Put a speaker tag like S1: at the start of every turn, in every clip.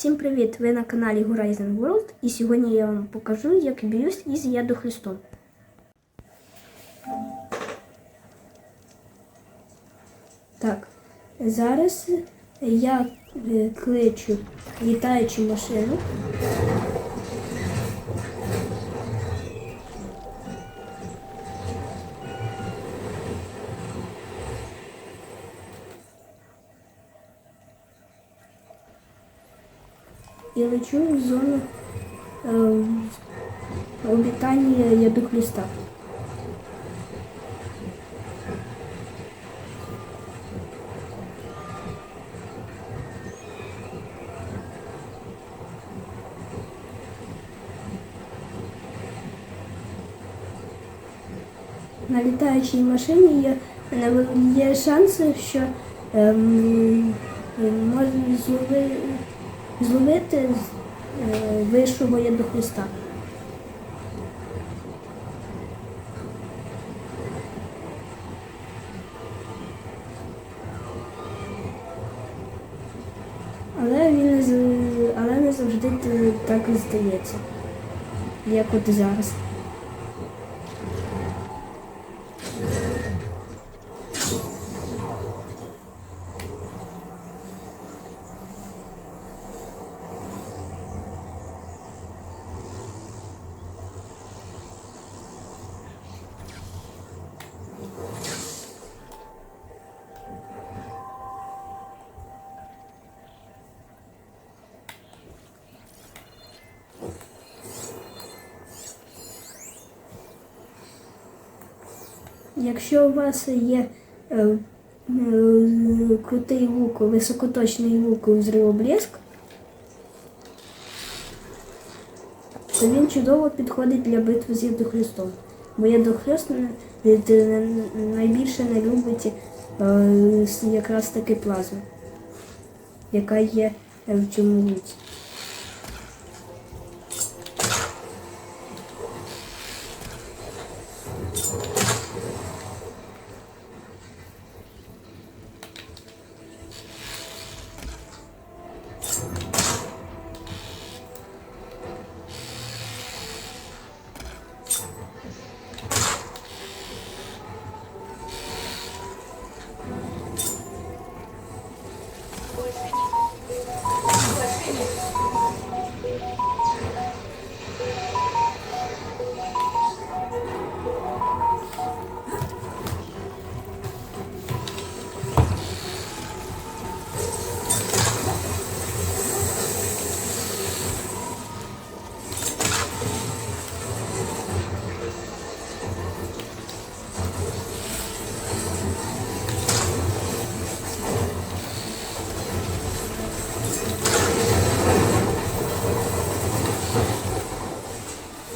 S1: Всім привіт! Ви на каналі Horizon World і сьогодні я вам покажу, як б'юсь із ядохлистом. Так, зараз я е, кличу літаючу машину. І лечу в зону е, обітання ядохліста. На літаючій машині є, є шанси, що ем, можна зловити зловити з е, вищого ядохлиста. Але він але не завжди так здається, як от зараз. Якщо у вас є е, е, крутий лук, високоточний лук у взривоблеск, то він чудово підходить для битви з ядохлистом. Бо ядохлист е, найбільше не любить якраз таки плазму, яка є в цьому луці.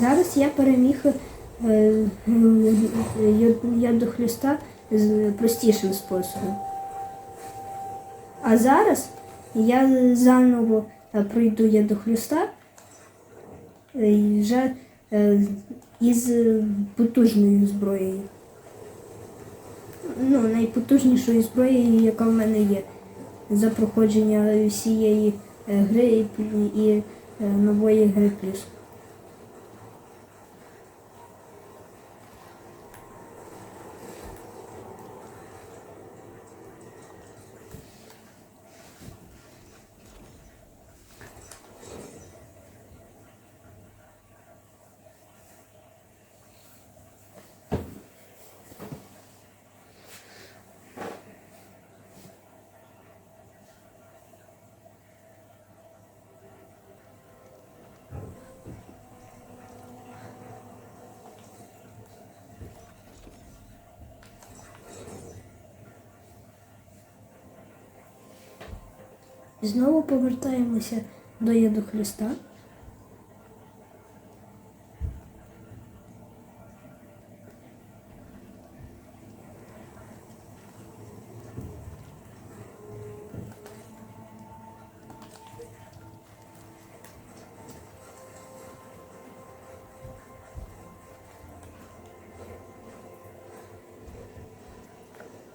S1: Зараз я переміг е, е, я- до Христа з простішим способом. А зараз я заново е, пройду я до Христа е, вже із потужною зброєю. Ну, найпотужнішою зброєю, яка в мене є за проходження всієї гри і, нової гри плюс. Знову повертаємося до яду Христа.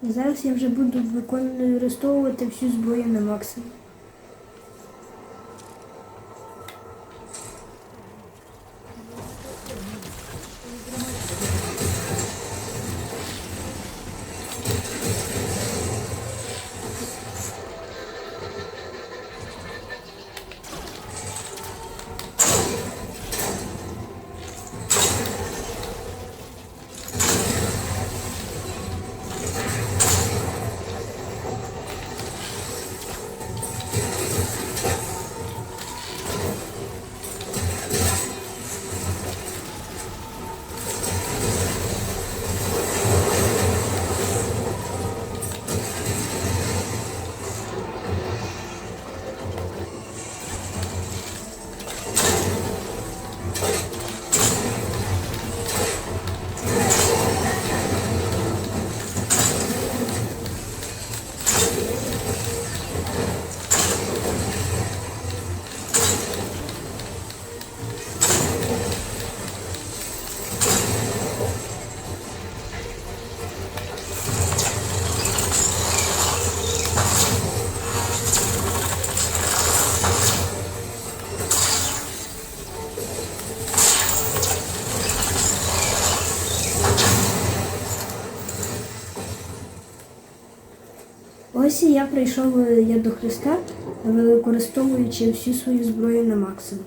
S1: Зараз я вже буду використовувати всю зброю на максимум. Ось я прийшов е, я до Христа, використовуючи всю свою зброю на максимум.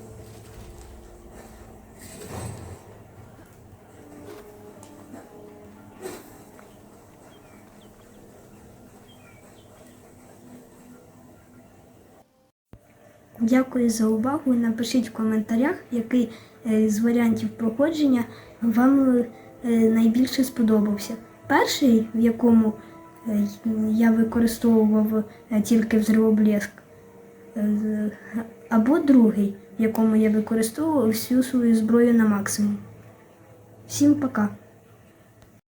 S1: Дякую за увагу. Напишіть в коментарях, який е, з варіантів проходження вам е, найбільше сподобався. Перший, в якому я використовував е, тільки взривоблеск, е, або другий, в якому я використовував всю свою зброю на максимум. Всім пока!